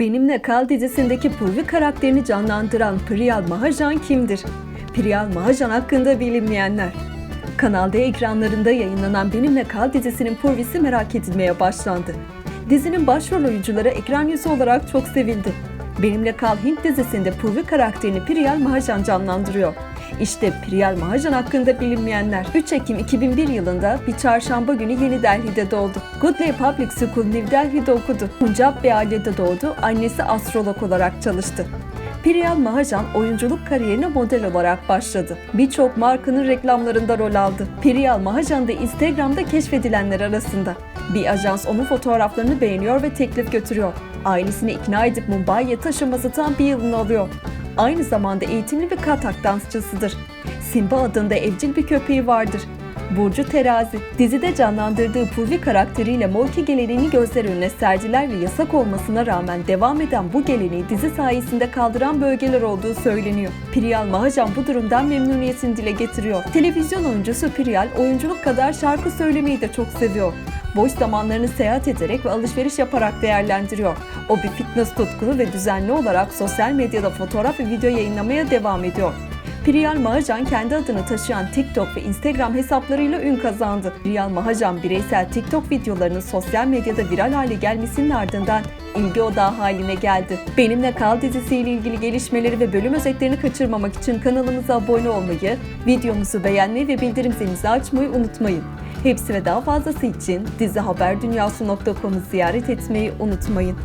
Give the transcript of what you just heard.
Benimle Kal dizisindeki Purvi karakterini canlandıran Priyal Mahajan kimdir? Priyal Mahajan hakkında bilinmeyenler. Kanal D ekranlarında yayınlanan Benimle Kal dizisinin Purvi'si merak edilmeye başlandı. Dizinin başrol oyuncuları ekran yüzü olarak çok sevildi. Benimle Kal Hint dizisinde Purvi karakterini Priyal Mahajan canlandırıyor. İşte Priyal Mahajan hakkında bilinmeyenler. 3 Ekim 2001 yılında bir çarşamba günü Yeni Delhi'de doğdu. Goodley Public School New Delhi'de okudu. Punjab bir ailede doğdu. Annesi astrolog olarak çalıştı. Priyal Mahajan oyunculuk kariyerine model olarak başladı. Birçok markanın reklamlarında rol aldı. Priyal Mahajan da Instagram'da keşfedilenler arasında. Bir ajans onun fotoğraflarını beğeniyor ve teklif götürüyor. Ailesini ikna edip Mumbai'ye taşınması tam bir yılını alıyor. Aynı zamanda eğitimli bir katak dansçısıdır. Simba adında evcil bir köpeği vardır. Burcu Terazi, dizide canlandırdığı Purvi karakteriyle Molki geleneğini gözler önüne serdiler ve yasak olmasına rağmen devam eden bu geleneği dizi sayesinde kaldıran bölgeler olduğu söyleniyor. Priyal Mahajan bu durumdan memnuniyetini dile getiriyor. Televizyon oyuncusu Priyal, oyunculuk kadar şarkı söylemeyi de çok seviyor. Boş zamanlarını seyahat ederek ve alışveriş yaparak değerlendiriyor. O bir fitness tutkunu ve düzenli olarak sosyal medyada fotoğraf ve video yayınlamaya devam ediyor. Priyal Mahajan kendi adını taşıyan TikTok ve Instagram hesaplarıyla ün kazandı. Priyal Mahajan bireysel TikTok videolarının sosyal medyada viral hale gelmesinin ardından ilgi odağı haline geldi. Benimle Kal dizisiyle ilgili gelişmeleri ve bölüm özetlerini kaçırmamak için kanalımıza abone olmayı, videomuzu beğenmeyi ve bildirim zilinizi açmayı unutmayın. Hepsi ve daha fazlası için dizihaberdunyası.com'u ziyaret etmeyi unutmayın.